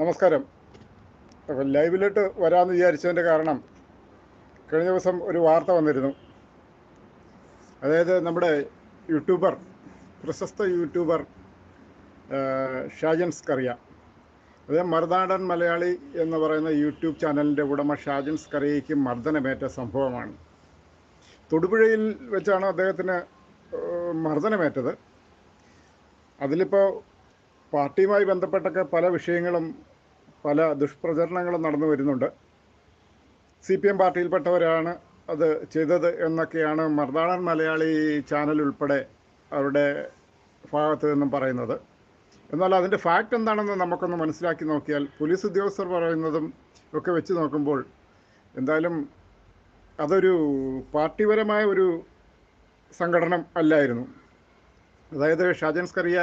നമസ്കാരം. ലൈവിലോട്ട് വരാമെന്ന് വിചാരിച്ചതിന്റെ കാരണം കഴിഞ്ഞ ദിവസം ഒരു വാർത്ത വന്നിരുന്നു. അതായത് നമ്മുടെ യൂട്യൂബർ പ്രശസ്ത യൂട്യൂബർ ഷാജൻസ് ഷാജൻ സ്കറിയ അതായത് മർദാടൻ മലയാളി എന്ന് പറയുന്ന യൂട്യൂബ് ചാനലിന്റെ ഉടമ ഷാജൻ സ്കറിയയ്ക്ക് മർദ്ദനമേറ്റ സംഭവമാണ്. തൊടുപുഴയിൽ വെച്ചാണ് അദ്ദേഹത്തിന് മർദ്ദനമേറ്റത്. അതിലിപ്പോൾ പാർട്ടിയുമായി ബന്ധപ്പെട്ടൊക്കെ പല വിഷയങ്ങളും പല ദുഷ്പ്രചരണങ്ങളും നടന്നു വരുന്നുണ്ട്. സി പി എം പാർട്ടിയിൽപ്പെട്ടവരാണ് അത് ചെയ്തത് എന്നൊക്കെയാണ് മർദാണൻ മലയാളി ചാനൽ ഉൾപ്പെടെ അവരുടെ ഭാഗത്ത് നിന്നും പറയുന്നത്. എന്നാൽ അതിന്റെ ഫാക്റ്റ് എന്താണെന്ന് നമുക്കൊന്ന് മനസ്സിലാക്കി നോക്കിയാൽ പോലീസ് ഉദ്യോഗസ്ഥർ പറയുന്നതും ഒക്കെ വെച്ച് നോക്കുമ്പോൾ എന്തായാലും അതൊരു പാർട്ടിപരമായ ഒരു സംഘടന അല്ലായിരുന്നു. അതായത് ഷാജൻ സ്കറിയ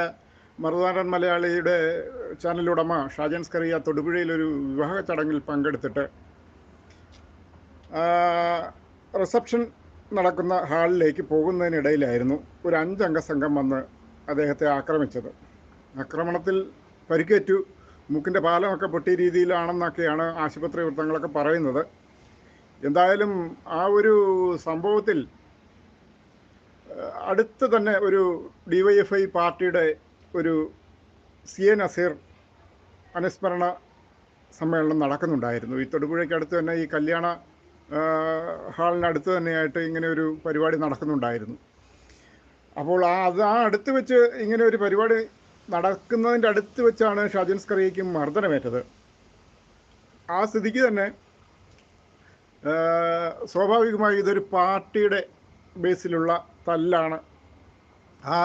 മറുനാടൻ മലയാളിയുടെ ചാനലുടമ ഷാജൻ സ്കറിയ തൊടുപുഴയിൽ ഒരു വിവാഹ ചടങ്ങിൽ പങ്കെടുത്തിട്ട് റിസപ്ഷൻ നടക്കുന്ന ഹാളിലേക്ക് പോകുന്നതിനിടയിലായിരുന്നു ഒരു അഞ്ചംഗ സംഘം വന്ന് അദ്ദേഹത്തെ ആക്രമിച്ചത്. ആക്രമണത്തിൽ പരിക്കേറ്റു. മൂക്കിന്റെ പാലമൊക്കെ പൊട്ടി രീതിയിലാണെന്നൊക്കെയാണ് ആശുപത്രി വൃത്തങ്ങളൊക്കെ പറയുന്നത്. എന്തായാലും ആ ഒരു സംഭവത്തിൽ അടുത്ത് തന്നെ ഒരു ഡി വൈ എഫ് ഐ പാർട്ടിയുടെ ഒരു സി എ നസീർ അനുസ്മരണ സമ്മേളനം നടക്കുന്നുണ്ടായിരുന്നു. ഈ തൊടുപുഴയ്ക്ക് അടുത്ത് തന്നെ ഈ കല്യാണ ഹാളിനടുത്ത് തന്നെയായിട്ട് ഇങ്ങനെ ഒരു പരിപാടി നടക്കുന്നുണ്ടായിരുന്നു. അപ്പോൾ ആ അത് ആ അടുത്ത് വെച്ച് ഇങ്ങനെ ഒരു പരിപാടി നടക്കുന്നതിന്റെ അടുത്ത് വെച്ചാണ് ഷാജൻ സ്കറിയയ്ക്ക് മർദ്ദനമേറ്റത്. ആ സ്ഥിതിക്ക് തന്നെ സ്വാഭാവികമായി ഇതൊരു പാർട്ടിയുടെ ബേസിലുള്ള തല്ലാണ് ആ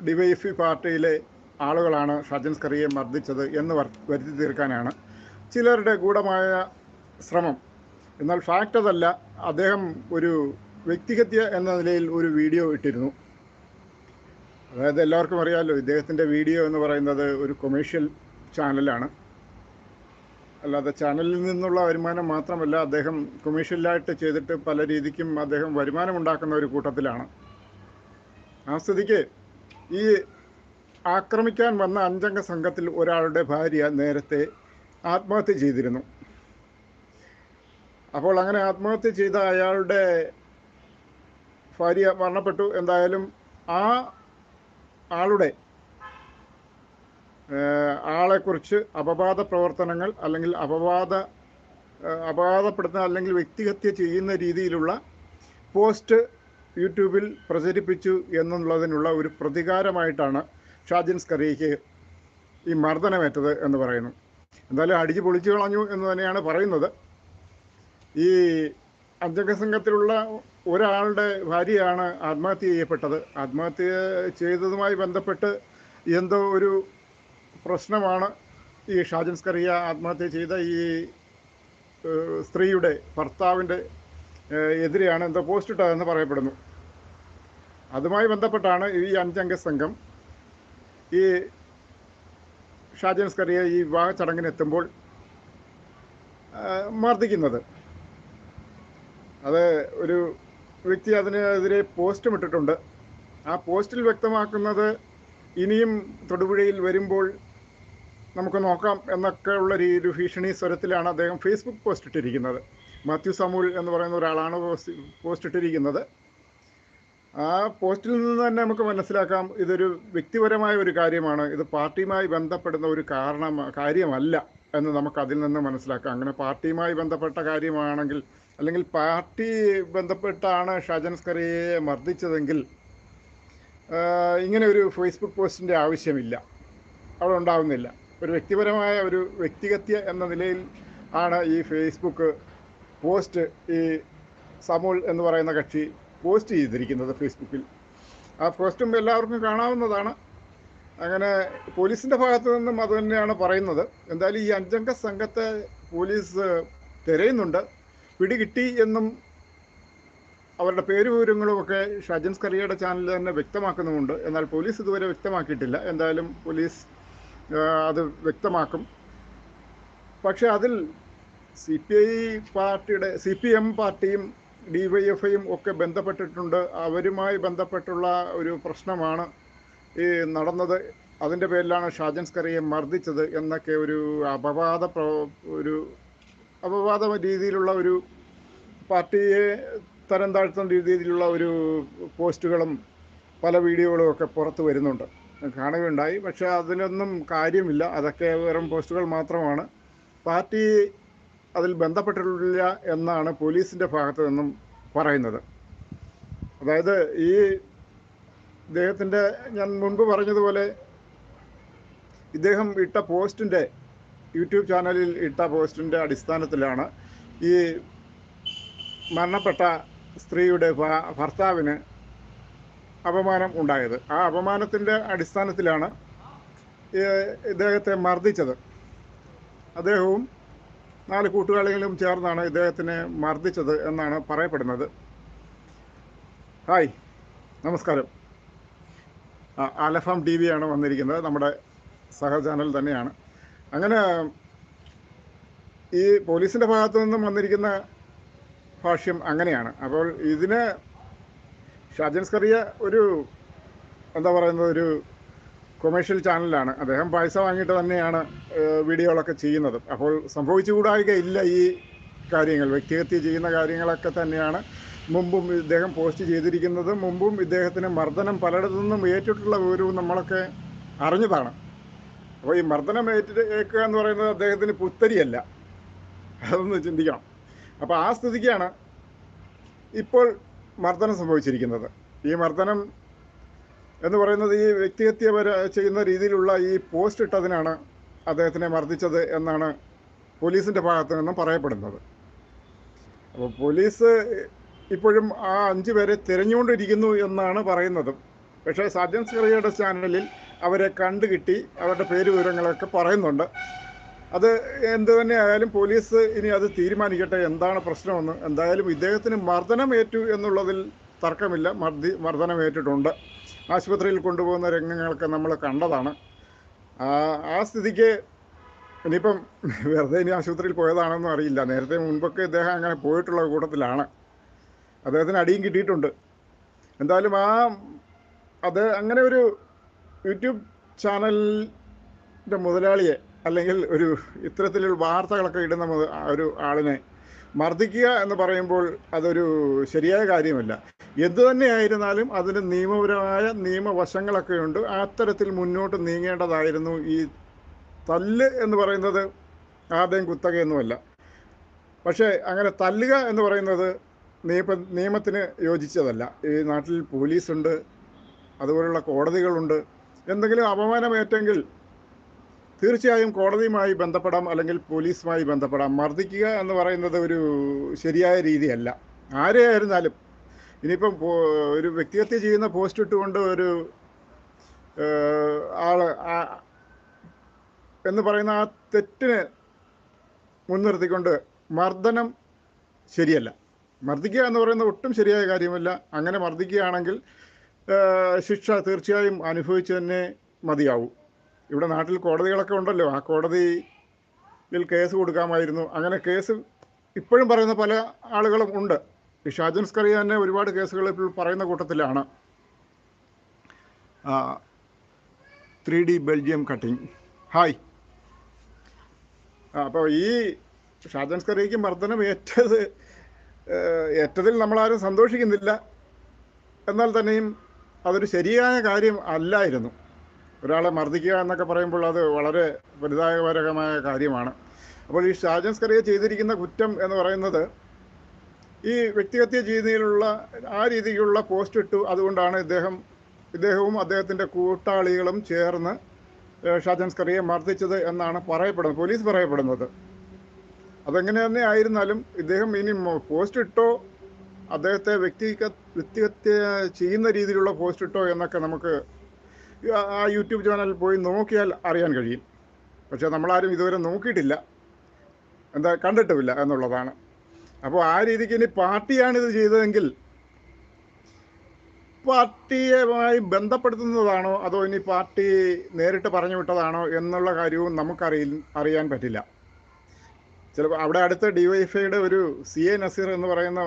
ഡിവൈഎഫ്ഇ പാർട്ടിയിലെ ആളുകളാണ് ഷാജൻ സ്കറിയെ മർദ്ദിച്ചത് എന്ന് വരുത്തി തീർക്കാനാണ്. ചിലരുടെ ഗൂഢമായ ശ്രമം. എന്നാൽ ഫാക്റ്റ് അതല്ല അദ്ദേഹം ഒരു വ്യക്തിഹത്യ എന്ന നിലയിൽ ഒരു വീഡിയോ ഇട്ടിരുന്നു. അതായത് എല്ലാവർക്കും അറിയാമല്ലോ ഇദ്ദേഹത്തിന്റെ വീഡിയോ എന്ന് പറയുന്നത് ഒരു കൊമേഴ്ഷ്യൽ ചാനലാണ് അല്ലാതെ ചാനലിൽ നിന്നുള്ള വരുമാനം മാത്രമല്ല അദ്ദേഹം കൊമേഴ്ഷ്യലായിട്ട് ചെയ്തിട്ട് പല രീതിക്കും അദ്ദേഹം വരുമാനം ഉണ്ടാക്കുന്ന ഒരു കൂട്ടത്തിലാണ്. ആ സ്ഥിതിക്ക് ഈ ആക്രമിക്കാൻ വന്ന അഞ്ചംഗ സംഘത്തിൽ ഒരാളുടെ ഭാര്യ നേരത്തെ ആത്മഹത്യ ചെയ്തിരുന്നു. അപ്പോൾ അങ്ങനെ ആത്മഹത്യ ചെയ്ത അയാളുടെ ഭാര്യ മരണപ്പെട്ടു. എന്തായാലും ആ ആളുടെ ആളെക്കുറിച്ച് അപവാദ പ്രവർത്തനങ്ങൾ അല്ലെങ്കിൽ അപവാദ അപവാദപ്പെടുത്തുന്ന അല്ലെങ്കിൽ വ്യക്തിഹത്യ ചെയ്യുന്ന രീതിയിലുള്ള പോസ്റ്റ് യൂട്യൂബിൽ പ്രചരിപ്പിച്ചു എന്നുള്ളതിനുള്ള ഒരു പ്രതികാരമായിട്ടാണ് ഷാജിൻ സ്കറിയയ്ക്ക് ഈ മർദ്ദനമേറ്റത് എന്ന് പറയുന്നു. എന്തായാലും അടിച്ച് പൊളിച്ചു കളഞ്ഞു എന്ന് തന്നെയാണ് പറയുന്നത്. ഈ അഞ്ചംഗ സംഘത്തിലുള്ള ഒരാളുടെ ഭാര്യയാണ് ആത്മഹത്യ ചെയ്യപ്പെട്ടത്. ആത്മഹത്യ ചെയ്തതുമായി ബന്ധപ്പെട്ട് എന്തോ ഒരു പ്രശ്നമാണ് ഈ ഷാജൻ സ്കറിയ ആത്മഹത്യ ചെയ്ത ഈ സ്ത്രീയുടെ ഭർത്താവിന്റെ എതിരെയാണ് എന്തോ പോസ്റ്റ് ഇട്ടതെന്ന് പറയപ്പെടുന്നു. അതുമായി ബന്ധപ്പെട്ടാണ് ഈ അഞ്ചംഗ സംഘം ഈ ഷാജൻ സ്കറിയെ ഈ വിവാഹ ചടങ്ങിന് എത്തുമ്പോൾ മർദ്ദിക്കുന്നത്. അത് ഒരു വ്യക്തി അതിനെതിരെ പോസ്റ്റും ഇട്ടിട്ടുണ്ട്. ആ പോസ്റ്റിൽ വ്യക്തമാക്കുന്നത് ഇനിയും തൊടുപുഴയിൽ വരുമ്പോൾ നമുക്ക് നോക്കാം എന്നൊക്കെ ഉള്ള ഒരു ഭീഷണി സ്വരത്തിലാണ് അദ്ദേഹം ഫേസ്ബുക്ക് പോസ്റ്റ് ഇട്ടിരിക്കുന്നത്. മാത്യു സമൂൽ എന്ന് പറയുന്ന ഒരാളാണ് പോസ്റ്റ് ഇട്ടിരിക്കുന്നത്. ആ പോസ്റ്റിൽ നിന്ന് തന്നെ നമുക്ക് മനസ്സിലാക്കാം. ഇതൊരു വ്യക്തിപരമായ ഒരു കാര്യമാണ്. ഇത് പാർട്ടിയുമായി ബന്ധപ്പെടുന്ന ഒരു കാരണം കാര്യമല്ല എന്ന് നമുക്ക് അതിൽ നിന്ന് മനസ്സിലാക്കാം. അങ്ങനെ പാർട്ടിയുമായി ബന്ധപ്പെട്ട കാര്യമാണെങ്കിൽ അല്ലെങ്കിൽ പാർട്ടി ബന്ധപ്പെട്ടാണ് ഷാജൻ സ്കറിയെ മർദ്ദിച്ചതെങ്കിൽ ഇങ്ങനെ ഒരു ഫേസ്ബുക്ക് പോസ്റ്റിന്റെ ആവശ്യമില്ല. അവിടെ ഉണ്ടാവുന്നില്ല. ഒരു വ്യക്തിപരമായ ഒരു വ്യക്തിഗത്യ എന്ന നിലയിൽ ആണ് ഈ ഫേസ്ബുക്ക് പോസ്റ്റ് ഈ സമൂൾ എന്ന് പറയുന്ന കക്ഷി പോസ്റ്റ് ചെയ്തിരിക്കുന്നത് ഫേസ്ബുക്കിൽ. ആ പോസ്റ്റും എല്ലാവർക്കും കാണാവുന്നതാണ്. അങ്ങനെ പോലീസിന്റെ ഭാഗത്ത് നിന്നും അത് തന്നെയാണ് പറയുന്നത്. എന്തായാലും ഈ അഞ്ചംഗ സംഘത്തെ പോലീസ് തിരയുന്നുണ്ട്. പിടികിട്ടി എന്നും അവരുടെ പേര് വിവരങ്ങളുമൊക്കെ ഷാജൻ സ്കറിയയുടെ ചാനലിൽ തന്നെ വ്യക്തമാക്കുന്നുമുണ്ട്. എന്നാൽ പോലീസ് ഇതുവരെ വ്യക്തമാക്കിയിട്ടില്ല. എന്തായാലും പോലീസ് അത് വ്യക്തമാക്കും. പക്ഷേ അതിൽ സി പി ഐ പാർട്ടിയുടെ സി പി എം പാർട്ടിയും ഡി വൈ എഫ് ഐയും ഒക്കെ ബന്ധപ്പെട്ടിട്ടുണ്ട്. അവരുമായി ബന്ധപ്പെട്ടുള്ള ഒരു പ്രശ്നമാണ് ഈ നടന്നത്. അതിന്റെ പേരിലാണ് ഷാജൻ സ്കറിയെ മർദ്ദിച്ചത് എന്നൊക്കെ ഒരു അപവാദ ഒരു അപവാദ രീതിയിലുള്ള ഒരു പാർട്ടിയെ തരം താഴ്ത്തുന്ന രീതിയിലുള്ള ഒരു പോസ്റ്റുകളും പല വീഡിയോകളും ഒക്കെ പുറത്ത് വരുന്നുണ്ട്. കാണുകയുണ്ടായി. പക്ഷേ അതിലൊന്നും കാര്യമില്ല. അതൊക്കെ വെറും പോസ്റ്റുകൾ മാത്രമാണ്. പാർട്ടി അതിൽ ബന്ധപ്പെട്ടിട്ടില്ല എന്നാണ് പോലീസിന്റെ ഭാഗത്തു നിന്നും പറയുന്നത്. അതായത് ഈ ഇദ്ദേഹത്തിന്റെ ഞാൻ മുൻപ് പറഞ്ഞതുപോലെ ഇദ്ദേഹം ഇട്ട പോസ്റ്റിന്റെ യൂട്യൂബ് ചാനലിൽ ഇട്ട പോസ്റ്റിന്റെ അടിസ്ഥാനത്തിലാണ് ഈ മരണപ്പെട്ട സ്ത്രീയുടെ ഭർത്താവിന് അപമാനം ഉണ്ടായത്. ആ അപമാനത്തിന്റെ അടിസ്ഥാനത്തിലാണ് ഇദ്ദേഹത്തെ മർദ്ദിച്ചത്. അദ്ദേഹവും നാല് കൂട്ടുകാളികളും ചേർന്നാണ് ഇദ്ദേഹത്തിനെ മർദ്ദിച്ചത് എന്നാണ് പറയപ്പെടുന്നത്. ഹായ് നമസ്കാരം. അലഫാം ടി വിയാണ് വന്നിരിക്കുന്നത് നമ്മുടെ സഹ ചാനൽ തന്നെയാണ്. അങ്ങനെ ഈ പോലീസിന്റെ ഭാഗത്തു നിന്നും വന്നിരിക്കുന്ന ഭാഷ്യം അങ്ങനെയാണ്. അപ്പോൾ ഇതിന് ഷാജൻസ് കറിയ ഒരു എന്താ പറയുന്നത് ഒരു കൊമേഴ്ഷ്യൽ ചാനലാണ് അദ്ദേഹം പൈസ വാങ്ങിയിട്ട് തന്നെയാണ് വീഡിയോകളൊക്കെ ചെയ്യുന്നത്. അപ്പോൾ സംഭവിച്ചുകൂടായികയില്ല ഈ കാര്യങ്ങൾ. വ്യക്തിഹത്യ ചെയ്യുന്ന കാര്യങ്ങളൊക്കെ തന്നെയാണ്. മുമ്പും ഇദ്ദേഹം പോസ്റ്റ് ചെയ്തിരിക്കുന്നത് മുമ്പും ഇദ്ദേഹത്തിന് മർദ്ദനം പലയിടത്തു നിന്നും ഏറ്റിട്ടുള്ള വിവരവും നമ്മളൊക്കെ അറിഞ്ഞതാണ്. അപ്പോൾ ഈ മർദ്ദനം ഏറ്റേക്കുക എന്ന് പറയുന്നത് അദ്ദേഹത്തിന് പുത്തരിയല്ല. അതൊന്ന് ചിന്തിക്കണം. അപ്പോൾ ആ സ്ഥിതിക്കാണ് ഇപ്പോൾ മർദ്ദനം സംഭവിച്ചിരിക്കുന്നത്. ഈ മർദ്ദനം എന്ന് പറയുന്നത് ഈ വ്യക്തിഹത്യ ചെയ്യുന്ന രീതിയിലുള്ള ഈ പോസ്റ്റ് ഇട്ടതിനാണ് അദ്ദേഹത്തിനെ മർദ്ദിച്ചത് എന്നാണ് പോലീസിന്റെ ഭാഗത്തു നിന്നും പറയപ്പെടുന്നത്. അപ്പോൾ പോലീസ് ഇപ്പോഴും ആ അഞ്ച് പേരെ തിരഞ്ഞുകൊണ്ടിരിക്കുന്നു എന്നാണ് പറയുന്നത്. പക്ഷേ സാധ്യം സിറിയയുടെ ചാനലിൽ അവരെ കണ്ടു കിട്ടി അവരുടെ പേര് വിവരങ്ങളൊക്കെ പറയുന്നുണ്ട്. അത് എന്ത് തന്നെ ആയാലും പോലീസ് ഇനി അത് തീരുമാനിക്കട്ടെ എന്താണ് പ്രശ്നമെന്ന് എന്തായാലും ഇദ്ദേഹത്തിന് മർദ്ദനം ഏറ്റു എന്നുള്ളതിൽ തർക്കമില്ല. മർദ്ദി മർദ്ദനം ഏറ്റിട്ടുണ്ട്. ആശുപത്രിയിൽ കൊണ്ടുപോകുന്ന രംഗങ്ങളൊക്കെ നമ്മൾ കണ്ടതാണ്. ആ സ്ഥിതിക്ക് ഇനിയിപ്പം വെറുതെ ഇനി ആശുപത്രിയിൽ പോയതാണെന്നും അറിയില്ല. നേരത്തെ മുൻപൊക്കെ ഇദ്ദേഹം അങ്ങനെ പോയിട്ടുള്ള കൂട്ടത്തിലാണ്. അദ്ദേഹത്തിന് അടിയും കിട്ടിയിട്ടുണ്ട്. എന്തായാലും ആ അത് അങ്ങനെ ഒരു യൂട്യൂബ് ചാനലിന്റെ മുതലാളിയെ അല്ലെങ്കിൽ ഒരു ഇത്തരത്തിലുള്ള വാർത്തകളൊക്കെ ഇടുന്ന ഒരു ആളിനെ മർദ്ദിക്കുക എന്ന് പറയുമ്പോൾ അതൊരു ശരിയായ കാര്യമല്ല. എന്തു തന്നെയായിരുന്നാലും അതിന് നിയമപരമായ നിയമവശങ്ങളൊക്കെ ഉണ്ട് അത്തരത്തിൽ മുന്നോട്ട് നീങ്ങേണ്ടതായിരുന്നു ഈ തല്ല് എന്ന് പറയുന്നത് ആദ്യം കുത്തകയൊന്നുമല്ല പക്ഷേ അങ്ങനെ തല്ലുക എന്ന് പറയുന്നത് നിയമ നിയമത്തിന് യോജിച്ചതല്ല. ഈ നാട്ടിൽ പോലീസുണ്ട് അതുപോലുള്ള കോടതികളുണ്ട്. എന്തെങ്കിലും അപമാനമേറ്റെങ്കിൽ തീർച്ചയായും കോടതിയുമായി ബന്ധപ്പെടാം അല്ലെങ്കിൽ പോലീസുമായി ബന്ധപ്പെടാം. മർദ്ദിക്കുക എന്ന് പറയുന്നത് ഒരു ശരിയായ രീതിയല്ല. ആരെയായിരുന്നാലും ഇനിയിപ്പം ഒരു വ്യക്തിഹത്യ ചെയ്യുന്ന പോസ്റ്റ് ഇട്ടുകൊണ്ട് ഒരു ആൾ എന്ന് പറയുന്ന ആ തെറ്റിനെ മുൻനിർത്തിക്കൊണ്ട് മർദ്ദനം ശരിയല്ല. മർദ്ദിക്കുക എന്ന് പറയുന്നത് ഒട്ടും ശരിയായ കാര്യമല്ല. അങ്ങനെ മർദ്ദിക്കുകയാണെങ്കിൽ ശിക്ഷ തീർച്ചയായും അനുഭവിച്ചു തന്നെ മതിയാവും. ഇവിടെ നാട്ടിൽ കോടതികളൊക്കെ ഉണ്ടല്ലോ. ആ കോടതിയിൽ കേസ് കൊടുക്കാമായിരുന്നു. അങ്ങനെ കേസ് ഇപ്പോഴും പറയുന്ന പല ആളുകളും ഉണ്ട്. ഈ ഷാജൻ തന്നെ ഒരുപാട് കേസുകൾ ഇപ്പോൾ പറയുന്ന കൂട്ടത്തിലാണ്. Three D Belgium cutting. Hi. അപ്പോൾ ഈ ഷാജൻ സ്കറിയയ്ക്ക് മർദ്ദനം ഏറ്റത് ഏറ്റതിൽ നമ്മളാരും സന്തോഷിക്കുന്നില്ല. എന്നാൽ തന്നെയും അതൊരു ശരിയായ കാര്യം അല്ലായിരുന്നു. ഒരാളെ മർദ്ദിക്കുക എന്നൊക്കെ പറയുമ്പോൾ അത് വളരെ പരിതാപകരമായ കാര്യമാണ്. അപ്പോൾ ഈ ഷാജൻ സ്കറിയ ചെയ്തിരിക്കുന്ന കുറ്റം എന്ന് പറയുന്നത് ഈ വ്യക്തിഗത രീതിയിലുള്ള ആ രീതിയിലുള്ള പോസ്റ്റ് ഇട്ടു. അതുകൊണ്ടാണ് ഇദ്ദേഹം ഇദ്ദേഹവും അദ്ദേഹത്തിന്റെ കൂട്ടാളികളും ചേർന്ന് ഷാജൻ സ്കറിയെ മർദ്ദിച്ചത് എന്നാണ് പറയപ്പെടുന്നത് പോലീസ് പറയപ്പെടുന്നത്. അതെങ്ങനെ തന്നെ ആയിരുന്നാലും ഇദ്ദേഹം ഇനി പോസ്റ്റ് ഇട്ടോ അദ്ദേഹത്തെ വ്യക്തിഗത വ്യക്തിഗത ചെയ്യുന്ന രീതിയിലുള്ള പോസ്റ്റ് ഇട്ടോ എന്നൊക്കെ നമുക്ക് ആ യൂട്യൂബ് ചാനലിൽ പോയി നോക്കിയാൽ അറിയാൻ കഴിയും. പക്ഷേ നമ്മളാരും ഇതുവരെ നോക്കിയിട്ടില്ല. എന്താ കണ്ടിട്ടുമില്ല എന്നുള്ളതാണ്. അപ്പോൾ ആ രീതിക്ക് ഇനി പാർട്ടിയാണ് ഇത് ചെയ്തതെങ്കിൽ പാർട്ടിയുമായി ബന്ധപ്പെടുത്തുന്നതാണോ അതോ ഇനി പാർട്ടി നേരിട്ട് പറഞ്ഞു വിട്ടതാണോ എന്നുള്ള കാര്യവും നമുക്കറിയി അറിയാൻ പറ്റില്ല. ചിലപ്പോൾ അവിടെ അടുത്ത് ഡിവൈഎഫ്ഐയുടെ ഒരു സി എ നസീർ എന്ന് പറയുന്ന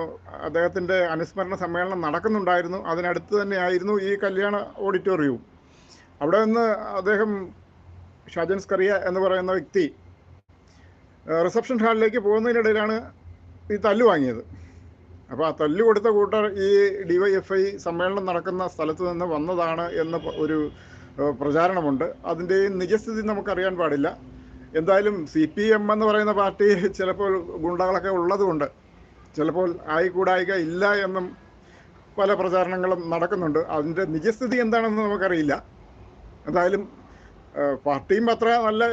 അദ്ദേഹത്തിന്റെ അനുസ്മരണ സമ്മേളനം നടക്കുന്നുണ്ടായിരുന്നു. അതിനടുത്ത് തന്നെ ആയിരുന്നു ഈ കല്യാണ ഓഡിറ്റോറിയവും. അവിടെ നിന്ന് അദ്ദേഹം ഷാജൻ സ്കറിയ എന്ന് പറയുന്ന വ്യക്തി റിസപ്ഷൻ ഹാളിലേക്ക് പോകുന്നതിനിടയിലാണ് ഈ തല്ല് വാങ്ങിയത്. അപ്പോൾ ആ തല്ല് കൊടുത്ത കൂട്ടർ ഈ ഡി വൈ എഫ് ഐ സമ്മേളനം നടക്കുന്ന സ്ഥലത്ത് നിന്ന് വന്നതാണ് എന്ന ഒരു പ്രചാരണമുണ്ട്. അതിന്റെ നിജസ്ഥിതി നമുക്കറിയാൻ പാടില്ല. എന്തായാലും സി പി എം എന്ന് പറയുന്ന പാർട്ടി ചിലപ്പോൾ ഗുണ്ടകളൊക്കെ ഉള്ളതുകൊണ്ട് ചിലപ്പോൾ ആയിക്കൂടായിക ഇല്ല എന്നും പല പ്രചാരണങ്ങളും നടക്കുന്നുണ്ട്. അതിന്റെ നിജസ്ഥിതി എന്താണെന്ന് നമുക്കറിയില്ല. എന്തായാലും പാർട്ടിയും അത്ര നല്ല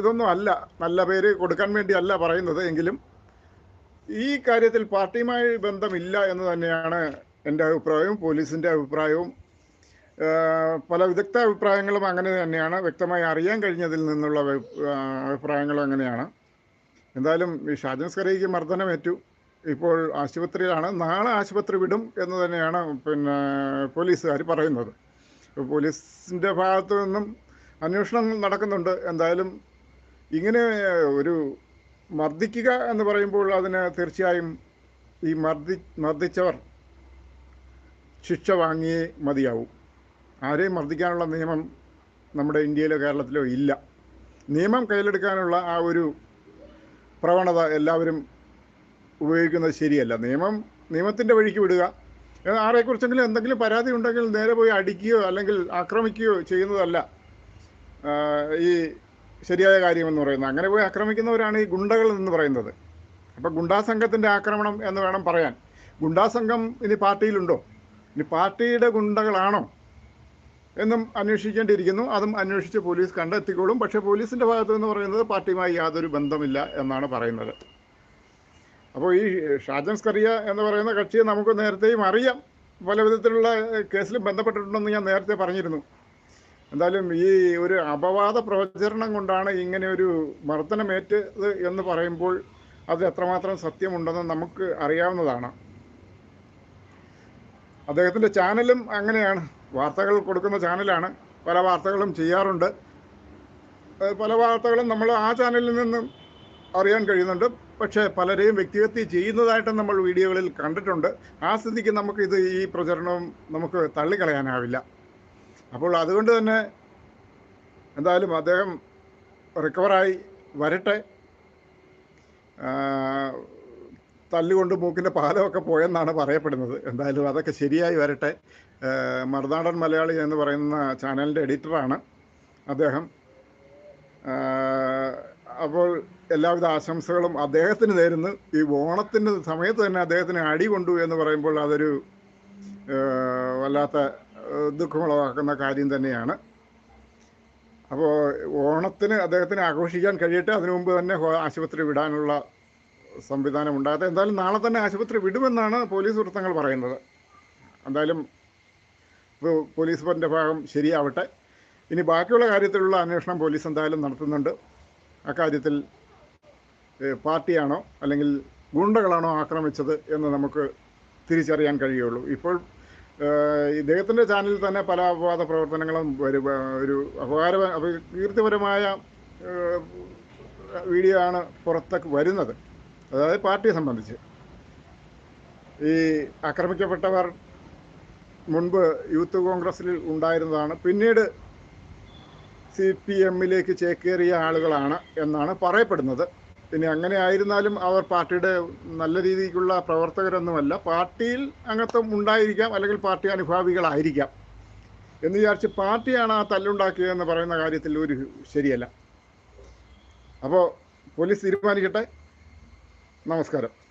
ഇതൊന്നും അല്ല. നല്ല പേര് കൊടുക്കാൻ വേണ്ടിയല്ല പറയുന്നത്. എങ്കിലും ഈ കാര്യത്തിൽ പാർട്ടിയുമായി ബന്ധമില്ല എന്ന് തന്നെയാണ് എന്റെ അഭിപ്രായവും പോലീസിന്റെ അഭിപ്രായവും. പല വിദഗ്ധ അഭിപ്രായങ്ങളും അങ്ങനെ തന്നെയാണ്. വ്യക്തമായി അറിയാൻ കഴിഞ്ഞതിൽ നിന്നുള്ള അഭി- അഭിപ്രായങ്ങളും അങ്ങനെയാണ്. എന്തായാലും ഈ ഷാജൻ മർദ്ദനമേറ്റു. ഇപ്പോൾ ആശുപത്രിയിലാണ്. നാളെ ആശുപത്രി വിടും എന്ന് തന്നെയാണ് പിന്നെ പോലീസുകാർ പറയുന്നത്. പോലീസിന്റെ ഭാഗത്തു നിന്നും അന്വേഷണം നടക്കുന്നുണ്ട്. എന്തായാലും ഇങ്ങനെ ഒരു മർദ്ദിക്കുക എന്ന് പറയുമ്പോൾ അതിന് തീർച്ചയായും ഈ മർദ്ദി മർദ്ദിച്ചവർ ശിക്ഷ വാങ്ങിയേ മതിയാവും. ആരെയും മർദ്ദിക്കാനുള്ള നിയമം നമ്മുടെ ഇന്ത്യയിലോ കേരളത്തിലോ ഇല്ല. നിയമം കയ്യിലെടുക്കാനുള്ള ആ ഒരു പ്രവണത എല്ലാവരും ഉപയോഗിക്കുന്നത് ശരിയല്ല. നിയമം നിയമത്തിന്റെ വഴിക്ക് വിടുക. ആരെക്കുറിച്ചെങ്കിലും എന്തെങ്കിലും പരാതി ഉണ്ടെങ്കിൽ നേരെ പോയി അടിക്കുകയോ അല്ലെങ്കിൽ ആക്രമിക്കുകയോ ചെയ്യുന്നതല്ല ഈ ശരിയായ കാര്യമെന്ന് പറയുന്നത്. അങ്ങനെ പോയി ആക്രമിക്കുന്നവരാണ് ഈ ഗുണ്ടകൾ എന്ന് പറയുന്നത്. അപ്പം ഗുണ്ടാ സംഘത്തിന്റെ ആക്രമണം എന്ന് വേണം പറയാൻ. ഗുണ്ടാ സംഘം ഇനി പാർട്ടിയിലുണ്ടോ? ഇനി പാർട്ടിയുടെ ഗുണ്ടകളാണോ? എന്നും അന്വേഷിക്കേണ്ടിയിരിക്കുന്നു. അതും അന്വേഷിച്ച് പോലീസ് കണ്ടെത്തിക്കോളും. പക്ഷേ പോലീസിന്റെ ഭാഗത്ത് നിന്ന് പറയുന്നത് പാർട്ടിയുമായി യാതൊരു ബന്ധമില്ല എന്നാണ് പറയുന്നത്. അപ്പോൾ ഈ ഷാജൻ സ്കറിയ എന്ന് പറയുന്ന കക്ഷിയെ നമുക്ക് നേരത്തെയും അറിയാം. പല വിധത്തിലുള്ള കേസിലും ബന്ധപ്പെട്ടിട്ടുണ്ടെന്ന് ഞാൻ നേരത്തെ പറഞ്ഞിരുന്നു. എന്തായാലും ഈ ഒരു അപവാദ പ്രചരണം കൊണ്ടാണ് ഇങ്ങനെ ഒരു മർദ്ദനമേറ്റത് എന്ന് പറയുമ്പോൾ അത് എത്രമാത്രം സത്യമുണ്ടെന്ന് നമുക്ക് അറിയാവുന്നതാണ്. അദ്ദേഹത്തിന്റെ ചാനലും അങ്ങനെയാണ്. വാർത്തകൾ കൊടുക്കുന്ന ചാനലാണ്. പല വാർത്തകളും ചെയ്യാറുണ്ട്. പല വാർത്തകളും നമ്മൾ ആ ചാനലിൽ നിന്നും അറിയാൻ കഴിയുന്നുണ്ട്. പക്ഷേ പലരെയും വ്യക്തിഹത്യ ചെയ്യുന്നതായിട്ട് നമ്മൾ വീഡിയോകളിൽ കണ്ടിട്ടുണ്ട്. ആ സ്ഥിതിക്ക് നമുക്ക് ഇത് ഈ പ്രചരണവും നമുക്ക് തള്ളിക്കളയാനാവില്ല. അപ്പോൾ അതുകൊണ്ട് തന്നെ എന്തായാലും അദ്ദേഹം റിക്കവറായി വരട്ടെ. തല്ലുകൊണ്ട് മൂക്കിന്റെ പാലമൊക്കെ പോയെന്നാണ് പറയപ്പെടുന്നത്. എന്തായാലും അതൊക്കെ ശരിയായി വരട്ടെ. മറുനാടൻ മലയാളി എന്ന് പറയുന്ന ചാനലിന്റെ എഡിറ്ററാണ് അദ്ദേഹം. അപ്പോൾ എല്ലാവിധ ആശംസകളും അദ്ദേഹത്തിന് നേരുന്നു ഈ ഓണത്തിന്റെ സമയത്ത് തന്നെ അദ്ദേഹത്തിന് അടി കൊണ്ടു എന്ന് പറയുമ്പോൾ അതൊരു വല്ലാത്ത ദുഃഖമുളവാക്കുന്ന കാര്യം തന്നെയാണ്. അപ്പോൾ ഓണത്തിന് അദ്ദേഹത്തിന് ആഘോഷിക്കാൻ കഴിയട്ടെ അതിനു മുമ്പ് തന്നെ ആശുപത്രി വിടാനുള്ള സംവിധാനം ഉണ്ടാകട്ടെ എന്തായാലും നാളെ തന്നെ ആശുപത്രി വിടുമെന്നാണ് പോലീസ് വൃത്തങ്ങൾ പറയുന്നത്. എന്തായാലും പോലീസ് പറഞ്ഞ ഭാഗം ശരിയാവട്ടെ. ഇനി ബാക്കിയുള്ള കാര്യത്തിലുള്ള അന്വേഷണം പോലീസ് എന്തായാലും നടത്തുന്നുണ്ട്. അക്കാര്യത്തിൽ പാർട്ടിയാണോ അല്ലെങ്കിൽ ഗുണ്ടകളാണോ ആക്രമിച്ചത് എന്ന് നമുക്ക് തിരിച്ചറിയാൻ കഴിയുള്ളൂ. ഇപ്പോൾ ഇദ്ദേഹത്തിന്റെ ചാനലിൽ തന്നെ പല അപവാദ പ്രവർത്തനങ്ങളും ഒരു ഒരു അപകാര കീർത്തിപരമായ വീഡിയോ ആണ് പുറത്തേക്ക് വരുന്നത്. അതായത് പാർട്ടിയെ സംബന്ധിച്ച്. ഈ ആക്രമിക്കപ്പെട്ടവർ മുൻപ് യൂത്ത് കോൺഗ്രസ്സിൽ ഉണ്ടായിരുന്നതാണ്. പിന്നീട് സി പി എമ്മിലേക്ക് ചേക്കേറിയ ആളുകളാണ് എന്നാണ് പറയപ്പെടുന്നത്. ഇനി അങ്ങനെ ആയിരുന്നാലും അവർ പാർട്ടിയുടെ നല്ല രീതിക്കുള്ള പ്രവർത്തകരൊന്നുമല്ല. പാർട്ടിയിൽ അംഗത്വം ഉണ്ടായിരിക്കാം അല്ലെങ്കിൽ പാർട്ടി അനുഭാവികളായിരിക്കാം എന്ന് വിചാരിച്ച് പാർട്ടിയാണ് ആ തല്ലുണ്ടാക്കിയത് എന്ന് പറയുന്ന കാര്യത്തിൽ ഒരു ശരിയല്ല. അപ്പോൾ പോലീസ് തീരുമാനിക്കട്ടെ. നമസ്കാരം.